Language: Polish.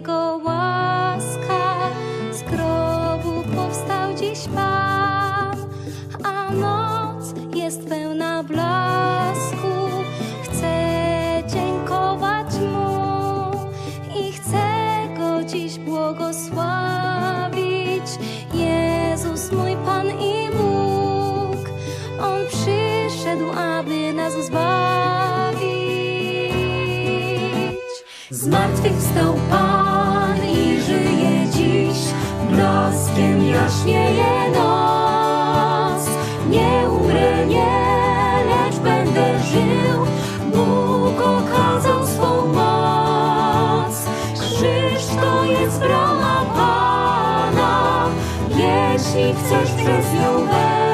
Jego łaska z grobu powstał dziś Pan, a noc jest pełna blasku. Chcę dziękować Mu i chcę Go dziś błogosławić. Jezus mój Pan i Bóg, On przyszedł, aby nas zbawić. Zmartwychwstał Pan. Blaskiem jaśnieje noc. Nie umrę, nie, lecz będę żył, Bóg okazał swą moc. Krzyż to jest brama Pana, jeśli chcesz przez nią wejść.